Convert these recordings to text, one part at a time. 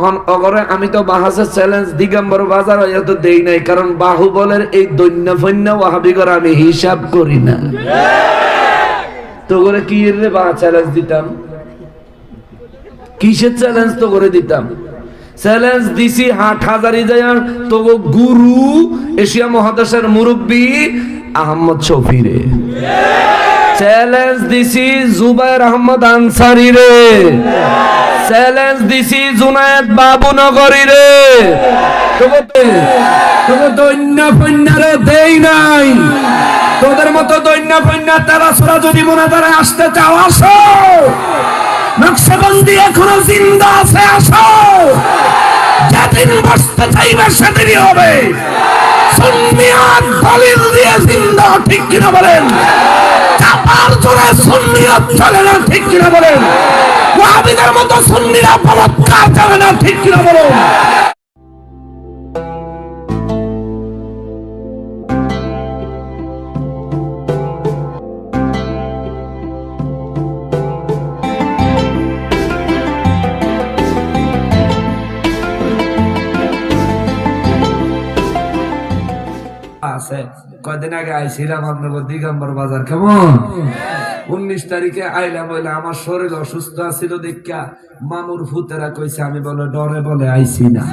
এখন অগরে আমি তো চ্যালেঞ্জ দিগম্বর বাজার দেই নাই, কারণ বাহুবলের এই দৈন্য ফৈন্য ওয়াহাবিগর আমি হিসাব করি না। তো করে কি রে বা চ্যালেঞ্জ দিতাম? কিসের চ্যালেঞ্জ তো করে দিতাম? চ্যালেঞ্জ দিছি হাট হাজারি যায় তো গুরু এশিয়া মহাদেশের মুরব্বী আহমদ শফিরে। চ্যালেঞ্জ দিছি জুবাইর আহমদ আনসারি রে চ্যালেঞ্জ দিছি জুনায়েদ বাবু নগরী রে তোকে দৈন্য ফন্যারে দেই নাই। তোদের মতো দৈন্য ফন্যা তারা সোরা যদি মনে তারা আসতে চাও, আসো। নকশবন্দি এখনও জিন্দা আছে, আসো। যেদিন বসতে চাইবে, সেদিনই হবে। সুন্নিয়াত দলিল দিয়ে জিন্দা, ঠিক কিনা বলেন? চাপার জোরে চলে না, ঠিক কিনা বলেন? ওয়াহাবিদের মতো সুন্নিরা বলৎকার যাবে না, ঠিক কিনা বলুন? আছে। কয়দিন আগে আইছিলাম আপনার দিগম্বর বাজার, কেমন? উনিশ তারিখে আইলাম বলে আমার শরীর অসুস্থ আছিল দেখা মামুর ফুতেরা কইছে, আমি বলে ডরে বলে আইছি না।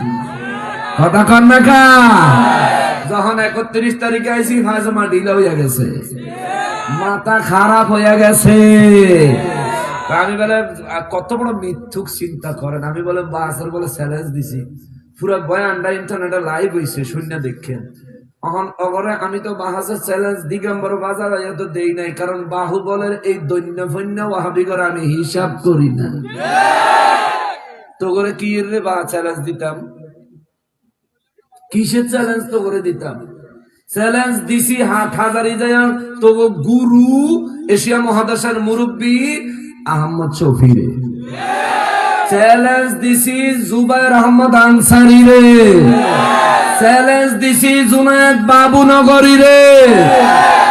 কথা কন না কা? যখন একত্রিশ তারিখে আইছি, ফাজমা ঢিলা হইয়া গেছে। মাথা খারাপ হইয়া গেছে। আমি বলে কত বড় মিথ্যুক চিন্তা করেন। আমি বলে, বাসের বলে চ্যালেঞ্জ দিছি। পুরো বয়ানটা ইন্টারনেটে লাইভ হইছে শূন্য দেখেন। আমি তো বাহাসের চ্যালেঞ্জ দিগম্বর বাজার দেই নাই, কারণ বাহুবলের এই দৈন্য ফৈন্য ওয়াহাবিগর আমি হিসাব করি না। তো করে কি রে বা চ্যালেঞ্জ দিতাম? কিসের চ্যালেঞ্জ তো করে দিতাম? চ্যালেঞ্জ দিছি হাট হাজারি যায় তো গুরু এশিয়া মহাদেশের মুরব্বী আহমদ শফিরে চ্যালেঞ্জ দিছি জুবাইর আহমদ আনসারি রে। চ্যালেঞ্জ দিছি জুনায়েদ বাবু নগরী রে।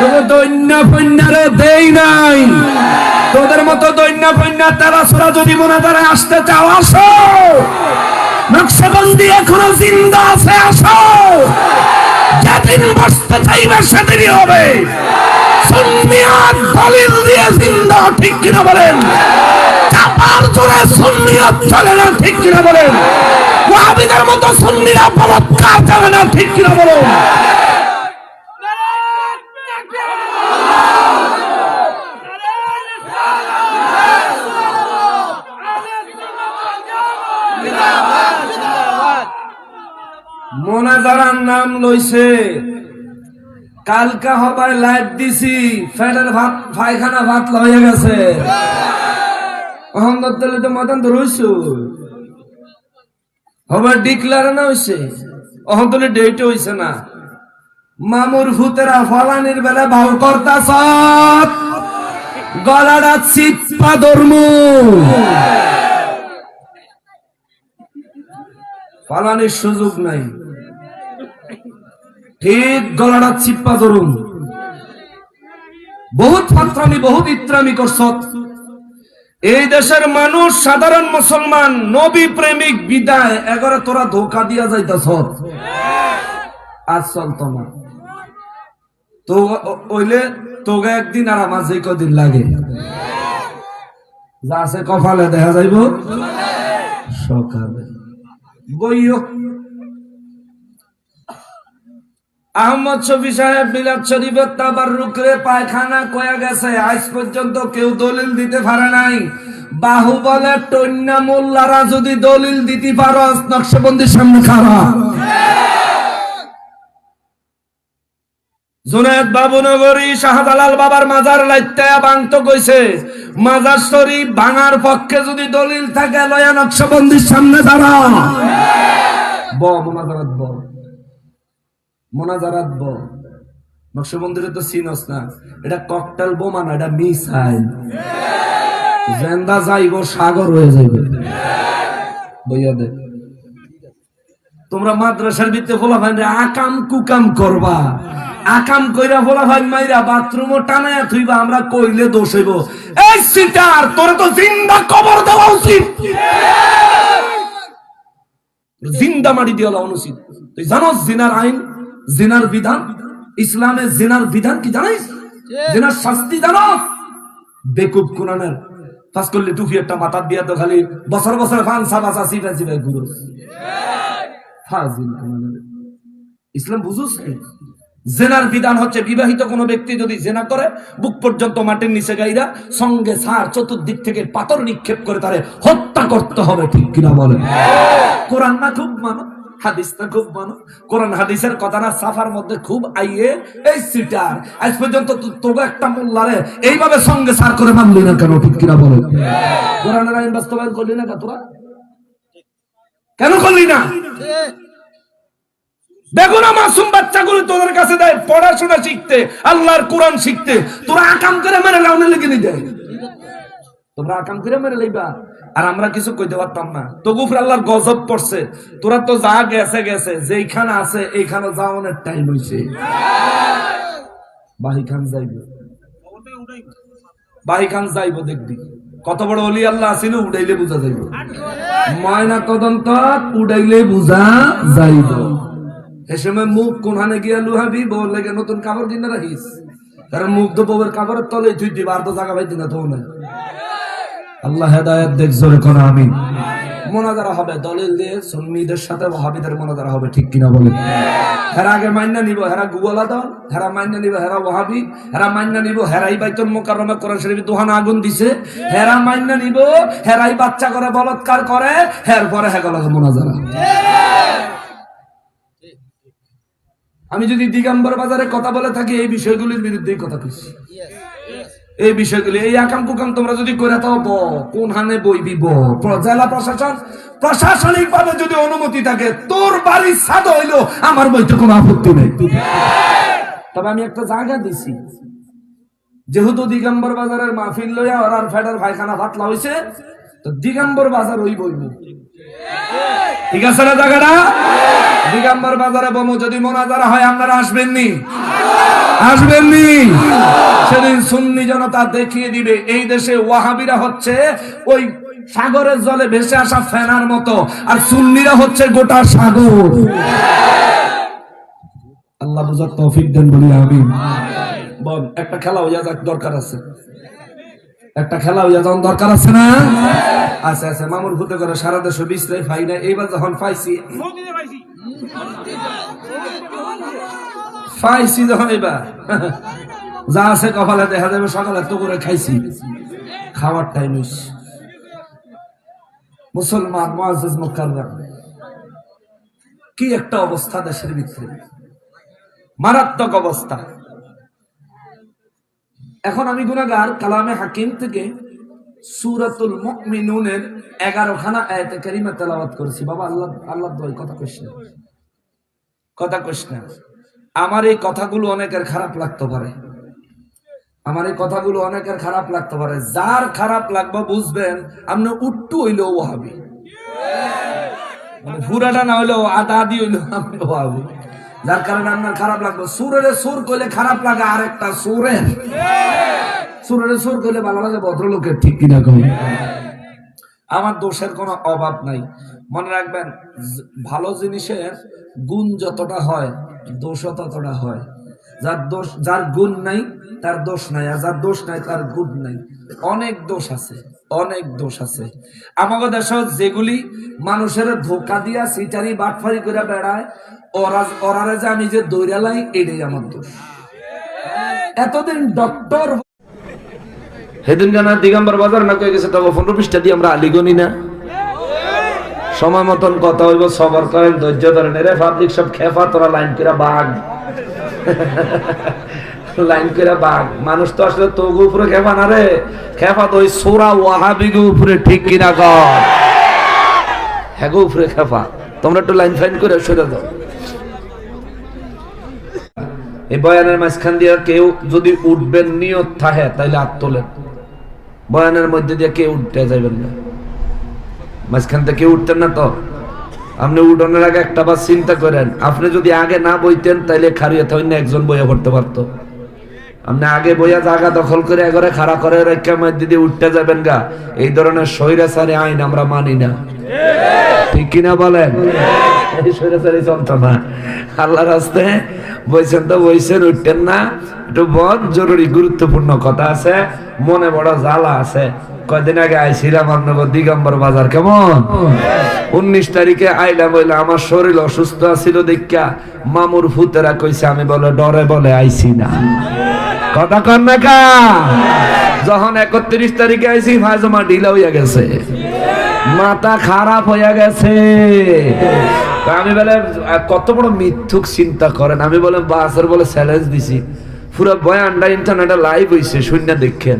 তোকে দৈন্য ফন্যারে দেই নাই। তোদের মতো দৈন্য ফন্যা তারা সরা যদি মনে তারা আসতে চাও, আসো। নকশবন্দি এখনও জিন্দা আছে, আসো। যেদিন বসতে চাইবে, সেদিনই হবে। সুন্নিয়াত দলিল দিয়ে জিন্দা, ঠিক কিনা বলেন? চাপার জোরে সুন্নিয়াত চলে না, ঠিক কিনা বলেন? ওয়াহাবিদের মতো সুন্নিরা বলৎকার যাবে না, ঠিক কিনা বলুন? মোনাজারার নাম লইছে কালকা হবার লাইট দিছি ফ্যাটের ভাত, পায়খানা ভাত লয়ে গেছে। অহমদ তাহলে তো মাতান তো রইছো হবার ডিক্লার না হইছে। অহম তাহলে ডেট হইছে না। মামুর ভূতেরা ফলানির বেলা ভাও করতাছ গলাটা চিপ্পা ধর্মু। পালানির সুযোগ নাই। ঠিক গলাটা চিপ্পা ধরুন। বহুত ফাত্রামি, বহুত ইত্রামি করছ। এই দেশের মানুষ, সাধারণ মুসলমান, নবী প্রেমিক, বিদায়, এগারে তোরা ধোকা দিয়া যাইতাছ। আজ চল না তো ওইলে তোকে একদিন আর আমার যে কদিন লাগে। যা আছে কপালে দেখা যাইব। সকালে। বইও আহমদ শফি সাহেব মিলাদ শরীফের তাবার রুকরে পায়খানা কয়া গেছে। আজ পর্যন্ত কেউ দলিল দিতে পারে নাই। বাহুবলের টন্যা মোল্লারা যদি দলিল দিতে পারো, নকশবন্দির সামনে খারা জুনায়দ বাবুনগরী শাহজালাল বাবার মাজার লাইত্যায়া বাংতো কইছে, মাজার শরীফ ভাঙার পক্ষে যদি দলিল থাকে, লয়া নকশবন্দির সামনে দাঁড়া। ব মোনাজারাত ব মোনাজারাত ব। নকশবন্দিরে তো চিনস না। এটা ককটেল বোমা না এটা মিসাইল জেন্দা যাইব, সাগর হয়ে যাইবে। বইয়া দে। তোমরা মাদ্রাসার ভিতরে ফলাফান আকাম কুকাম করবা। আকাম কইরা ফলাফান মাইরা বাথরুমও টানায়া থইবা, আমরা কইলে দোষ হইব। এই সিটার, তোরে তো জিন্দা কবর দেওয়া উচিত। জিন্দা মাটি দিয়ে দেওয়া অনুচিত তুই জানো জিনার আইন? জিনার বিধান? ইসলামের জিনার বিধান কি জানিস? জিনার শাস্তি জানো বেকুব কোরআনের পাস করলে টুপি একটা মাথা দিয়া তো খালি বছর বছর ফান সাবাসা সিফা সিফা ঘুরো ফাজিল কোরআনের। ইসলাম বুঝুস জেনার বিধান হচ্ছে বিবাহিত কোনো ব্যক্তি যদি জেনা করে বুক পর্যন্ত মাটির নিচে গাইরা সঙ্গে সার চতুর্দিক থেকে পাথর নিক্ষেপ করে তারে হত্যা করতে হবে ঠিক কিনা বলে কোরআন না খুব মানো হাদিস না খুব মানো। কোরআন হাদিসের কথা না, সাফার মধ্যে খুব আইয়ে। এই সিটার, আজ পর্যন্ত তোকে একটা মোল্লারে এইভাবে সঙ্গে সার করে মানলি না কেন, ঠিক কিনা কোরআনের আইন বাস্তবায়ন করলি না তোরা? কেন করলি না? দেখো না, মাসুম বাচ্চাগুলো তোদের কাছে দেয় পড়াশোনা শিখতে, আল্লাহর কোরআন শিখতে। তোরা আকাম করে মেরে লাউনে লেগে নি দেয় তোমরা আকাম করে মেরে লইবা। আর আমরা কিছু কইতে পারতাম না। তবু আল্লাহর গজব পড়ছে। তোরা তো যা গেছে গেছে, যেইখানে আছে, এইখানে যাওয়ানোর টাইম হইছে। বাহি খান যাইব। বাহি যাইব দেখবি। কত বড় অলি আল্লাহ আছিল উড়াইলে বুঝা যাইব। ময়না তদন্ত, উড়াইলে বুঝা যাইব। এ সময় মুখ কোনখানে গিয়া লুহাবি বল লেগে নতুন কাপড় কিনে রাখিস। কারণ মুখ তো বউয়ের কাপড়ের তলে তুই দিবা, আর তো জায়গা পাইতি না তো না আল্লাহ হেদায়ত দেখ, জোরে কোন আমি হবে, দলিল দিয়ে সুন্নিদের সাথে হবে, ঠিক কিনা বলে। হেরা আগে নিব, হেরা গুগলা দল, হেরা নিব, হেরা হেরা নিব, হেরাই কোরআন দোহান আগুন দিছে। হেরা নিব, হেরাই বাচ্চা করে বলৎকার করে হের পরে হেগলা আমি যদি দিগম্বর বাজারে কথা বলে থাকি, এই বিষয়গুলির বিরুদ্ধেই কথা কইছি। এই বিষয়গুলি, এই আকাম কুকাম তোমরা যদি করে থাও ব কোন হানে বইবি ব জেলা প্রশাসন প্রশাসনিক ভাবে যদি অনুমতি থাকে, তোর বাড়ির সাদ হইল, আমার বইতে কোনো আপত্তি নেই। তবে আমি একটা জায়গা দিছি। যেহেতু দিগম্বর বাজারের মাহফিল লইয়া ওরার ফেডার ভাইখানা ফাটলা হইছে, তো দিগম্বর বাজার ওই বইব ঠিক আছে না জায়গাটা দিগম্বর বাজারে বমু, যদি মোনাজারা হয়, আপনারা আসবেননি? আসবেননি? সেদিন সুন্নি জনতা দেখিয়ে দিবে, এই দেশে ওয়াহাবিরা হচ্ছে ওই সাগরের জলে ভেসে আসা ফেনার মতো, আর সুন্নিরা হচ্ছে গোটা সাগর। আল্লাহ বুঝার তৌফিক দেন বলি আমি একটা খেলা হইয়া যাক, দরকার আছে। একটা খেলা হইয়া যখন দরকার আছে না? আচ্ছা আচ্ছা মামুর ভূতে করে সারা দেশে বিশ্রাই পাই না এইবার যখন পাইছি পাইছি যখন এবার যা আছে কপালে দেখা যাবে, সকালে তো করে খাইছি। খাওয়ার টাইম মুসলমান মুআজ্জাজ মুকাররম, কি একটা অবস্থা দেশের ভিতরে। মারাত্মক অবস্থা। এখন আমি গুনাগার কালামে হাকিম থেকে সুরাতুল মুমিনুনের এগারো খানা আয়াতে কারিমা তেলাওয়াত করেছি। বাবা, আল্লাহ আল্লাহ দয় কথা কইস না। কথা কইস না। আমার এই কথাগুলো অনেকের খারাপ লাগতে পারে। আমার এই কথাগুলো অনেকের খারাপ লাগতে পারে। যার খারাপ লাগবে বুঝবেন, আপনি উট্টু হইলেও ওহাবি মানে পুরাটা না হইলেও আধা আদি হইলেও আপনি ওহাবি যার কারণে আপনার খারাপ লাগবে। সুরের সুর করলে খারাপ লাগে আরেকটা সুরের। সুরের সুর করলে ভালো লাগে ভদ্রলোকের, ঠিক কিনা কই? আমার দোষের কোনো অভাব নাই। মনে রাখবেন ভালো জিনিসের গুণ যতটা হয়, দোষও ততটা হয়। যার দোষ যার গুণ নাই, তার দোষ নাই, আর যার দোষ নাই, তার গুণ নাই। অনেক দোষ আছে। অনেক দোষ আছে। আমাদের দেশে যেগুলি মানুষের ধোকা দিয়া সিটারি বাটফারি করে বেড়ায়, ওরা, ওরারে যে আমি যে দৌড়ালাই এটাই আমার দোষ। এতদিন ডক্টর সেদিন কেন দিগম্বর বাজার না কয়ে গেছে, তবে পনেরো পৃষ্ঠা দিয়ে আমরা আলিগনি না। সময় মতন কথা হইব, সবার করেন, ধৈর্য ধরেন রে পাবলিক সব খেফা, তোরা লাইন করে বাঘ। লাইন করে বাঘ। মানুষ তো আসলে তো উপরে খেপা না রে। খেপা তো ওই সোরা ওয়াহাবিগ উপরে, ঠিক কিনা কর উপরে খেপা। তোমরা একটু লাইন ফাইন করে সরে দাও। এই বয়ানের মাঝখান দিয়ে কেউ যদি উঠবেন, নিয়ত হাত তোলেন। বয়ানের মধ্যে দিয়ে কেউ উঠতে যাবেন না। মাঝখান থেকে কেউ উঠতেন না তো? আপনি উঠোনের আগে একটা বার চিন্তা করেন। আপনি যদি আগে না বইতেন, তাইলে খারিয়ে থাকেন একজন বইয়া পড়তে পারতো। আপনি আগে বইয়া জায়গা দখল করে এগরে খাড়া করে রেখা মধ্যে দিয়ে উঠতে যাবেন গা। এই ধরনের স্বৈরাচারী আইন আমরা মানি না। ঠিক কিনা বলেন? এই সৈরাচারি চলতো না। আল্লাহ রাস্তে বইছেন তো, বইছেন, উঠতেন না। একটু বদ জরুরি, গুরুত্বপূর্ণ কথা আছে। মনে বড় জ্বালা আছে। কয়দিন আগে আইছিলাম আপনার দিগম্বর বাজার, কেমন? উনিশ তারিখে আইলা বলে আমার শরীর অসুস্থ ছিল দেখা মামুর ফুতেরা কইছে, আমি বলে, ডরে বলে, আইছি না। কথা কন না কা। যখন একত্রিশ তারিখে আইছি ফাজমা ঢিলা হইয়া গেছে। মাথা খারাপ হইয়া গেছে। আমি বলে কত বড় মিথ্যুক চিন্তা করেন? আমি বলে, বাসের বলে চ্যালেঞ্জ দিছি। পুরো বয়ানটা ইন্টারনেটে লাইভ হইছে শূন্য দেখেন।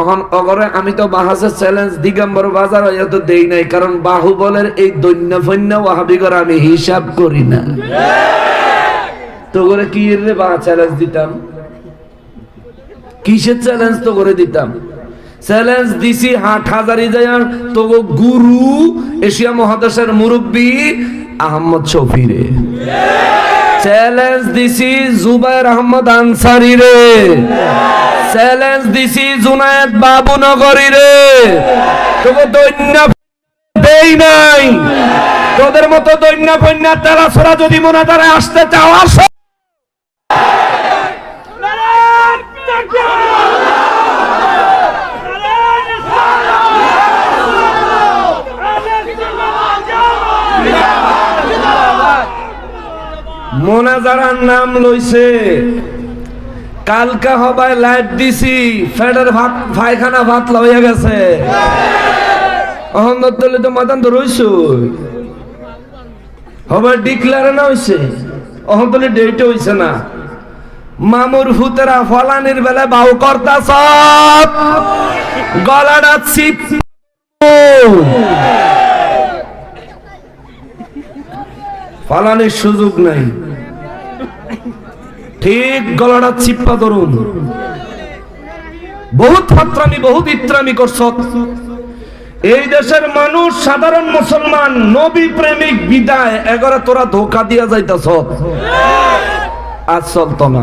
এখন অগরে আমি তো বাহাসের চ্যালেঞ্জ দিগম্বর বাজার হইয়া তো দেই নাই, কারণ বাহুবলের এই দৈন্য ফৈন্য ওয়াহাবিগর আমি হিসাব করি না। তো করে কি রে বা চ্যালেঞ্জ দিতাম? কিসের চ্যালেঞ্জ তো করে দিতাম? চ্যালেঞ্জ দিছি হাট হাজারি যায় তো গুরু এশিয়া মহাদেশের মুরব্বী আহমদ শফিরে। চ্যালেঞ্জ দিছি জুবাইর আহমদ আনসারি রে চ্যালেঞ্জ দিছি জুনায়েদ বাবু নগরী রে তোকে দৈন্য দেই নাই। তোদের মতো দৈন্য বন্যা তারা ছোড়া যদি মনে তারা আসতে চাও, আসো। মোনাজারার নাম লইছে। কালকা হবায় লাইভ দিছি, ফেডার ভাত, পায়খানা ভাত লইয়া গেছে। অহন্দর তলে তো মাদান তো রইছ হবে ডিক্লারে না হইছে। অহন্তলে ডেটে হইছে না। মামুর ফুতেরা ফলানির বেলা বাউ কর্তা সব। গলাটা চিপ ফালানির সুযোগ নাই। ঠিক গলাটা চিপ্পা ধরুন। বহুত ফাত্রামি, বহুত ইত্রামি করছ। এই দেশের মানুষ, সাধারণ মুসলমান, নবী প্রেমিক বিদায়, এগারে তোরা ধোকা দিয়া যাইতাছ। আজ চলত না।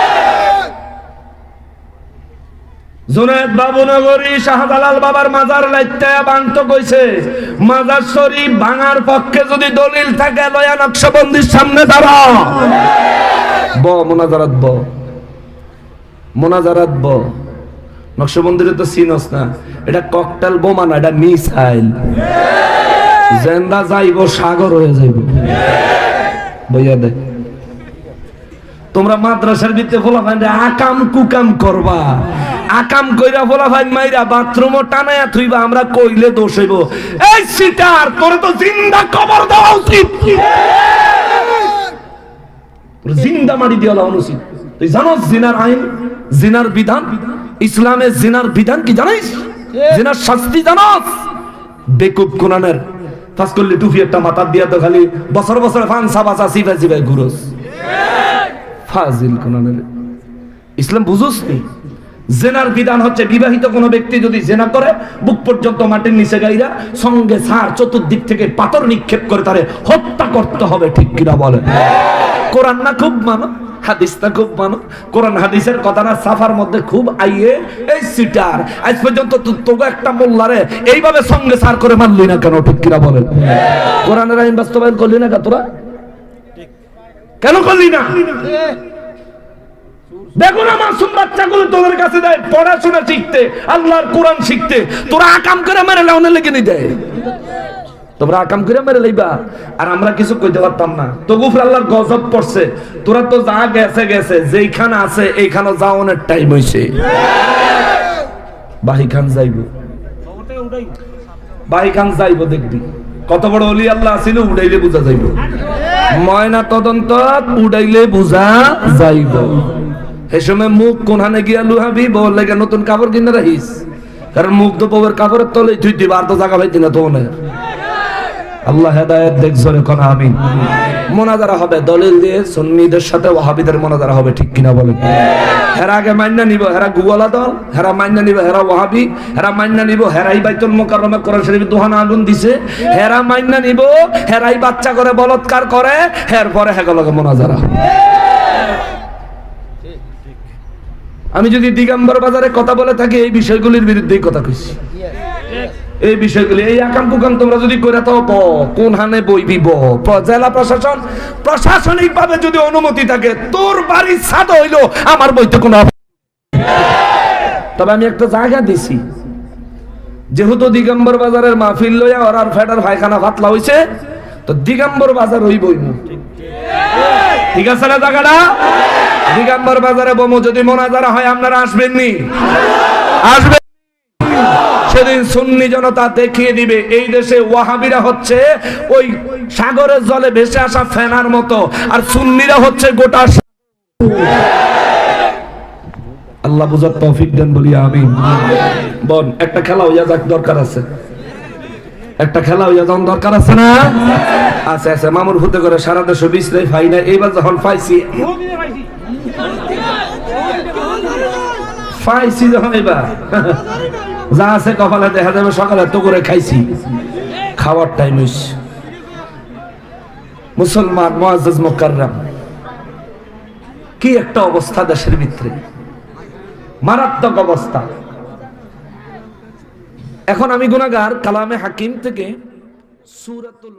জুনায়দ বাবু নগরী শাহজালাল বাবার মাজার লাইতে বান্ত কইছে, মাজার শরীফ ভাঙার পক্ষে যদি দলিল থাকে লয়া নকশবন্দির সামনে দাঁড়া। ব, মোনাজারাত ব। মোনাজারাত ব। নকশবন্দিরে তো চিনস না, এটা ককটেল বোমা না, এটা মিসাইল। জেন্দা যাইব, সাগর হয়ে যাইব। বইয়া দে। তোমরা মাদ্রাসার ভিতরে ফোলা ফাইন আকাম কুকাম করবা। আকাম কইরা ফোলা ভাই মাইরা বাথরুম টানায়া থুইবা, আমরা কইলে দোষ হইব। এই সিটার, তোরে তো জিন্দা কবর দেওয়া উচিত। জিন্দা মারি দেওয়া উচিত। তুই জানো জিনার আইন, জিনার বিধান? ইসলামের জিনার বিধান কি জানিস? জিনার শাস্তি জানোস? বেকুব কোনানের ফাঁস করলে টুফি একটা মাথার দিয়া তো খালি বছর বছর ফান সাবাসা সিফা সিফাই ঘুরোস। ফাজিল কোনানের। ইসলাম বুঝোস নি? জেনার বিধান হচ্ছে বিবাহিত কোনো ব্যক্তি যদি জেনা করে, বুক পর্যন্ত মাটির নিচে গাইরা সঙ্গে সার চতুর্দিক থেকে পাথর নিক্ষেপ করে তারে হত্যা করতে হবে, ঠিক কিনা বলে কোরআন না খুব মানো হাদিসটা খুব মানো? কোরআন হাদিসের কথা না সাফার মধ্যে খুব আইয়ে, এই সিটার, আজ পর্যন্ত তোকে একটা মোল্লারে এইভাবে সঙ্গে সার করে মানলি না কেন, ঠিক কিনা কোরআনের আইন বাস্তবায়ন করলি না তোরা? কেন করলি না? দেখো না মাসুম বাচ্চাগুলো তোদের কাছে দেয়, পড়াশোনা শিখতে, আল্লাহর কোরআন শিখতে। তোরা আকাম করে মেরে লাউনে লেগে নি দেয় তোমরা আকাম করে মেরে লইবা। আর আমরা কিছু কইতে পারতাম না। তো গুফর আল্লাহর গজব পড়ছে। তোরা তো যা গেছে গেছে, যেইখানে আছে এইখানে যাওয়ানোর টাইম হইছে। বাহি খান যাইব। বাহি যাইব দেখবি। কত বড় অলি আল্লাহ ছিল উড়াইলে বুঝা যাইব। ময়না তদন্ত, উড়াইলে বুঝা যাইব। এ সময় মুখ কোনখানে গিয়া লুহাবি বল লাগে নতুন কাপড় কিনে রাখিস। কারণ মুখ তো বউয়ের কাপড়ের তলে তুই দিবা, আর তো জায়গা পাইতি না তো আল্লাহ হেদায়েত দেখ জোরে কোন, আমিন। মোনাজারা হবে, দলিল দিয়ে সুন্নিদের সাথে ওয়াহাবিদের মোনাজারা হবে, ঠিক কিনা বলেন? হেরা আগে মান্না নিব, হেরা গুগলা দল, হেরা মান্না নিব, হেরা ওয়াহাবি, হেরা মান্না নিব, হেরাই বাইতুল মোকাররমে কোরআন শরীফ দোহান আগুন দিছে। হেরা মান্না নিব, হেরাই বাচ্চা করে বলৎকার করে হের পরে হেগলকে মোনাজারা। আমি যদি দিগম্বর বাজারে কথা বলে থাকি, এই বিষয়গুলির বিরুদ্ধেই কথা কইছি। এই বিষয়গুলি, এই আকাম কুকাম তোমরা যদি করে তো ব, কোন হানে বইবি ব, জেলা প্রশাসন প্রশাসনিক ভাবে যদি অনুমতি থাকে, তোর বাড়ির ছাদ হইল, আমার বইতে কোনো তবে আমি একটা জায়গা দিছি। যেহেতু দিগম্বর বাজারের মাহফিল লইয়া ওর আর ফেডার ভাইখানা ফাতলা হইছে, তো দিগম্বর বাজার হই বইমু ঠিক আছে না জায়গাটা? দিগম্বর বাজারে বমু, যদি মোনাজারা হয়, আপনারা আসবেন নি। আসবেন সেদিন সুন্নি জনতা দেখিয়ে দিবে, এই দেশে ওয়াহাবিরা হচ্ছে ওই সাগরের জলে ভেসে আসা ফেনার মতো, আর সুন্নিরা হচ্ছে গোটা আল্লাহ বুঝার তৌফিক দেন বলি আমি বল একটা খেলা হইয়া যাক, দরকার আছে। একটা খেলা হইয়া যখন দরকার আছে না? আচ্ছা আচ্ছা মামুর হতে করে সারা দেশে বিশ্রাই ফাই না এইবার যখন পাইছি পাইছি যখন এবার যা আছে কপালে দেখা যাবে, সকালে তো করে খাইছি। খাওয়ার টাইম হইছে মুসলমান মুআজ্জাজ মুকাররম, কি একটা অবস্থা দেশের ভিতরে। মারাত্মক অবস্থা। এখন আমি গুনাহগার কালামে হাকিম থেকে সূরাতুল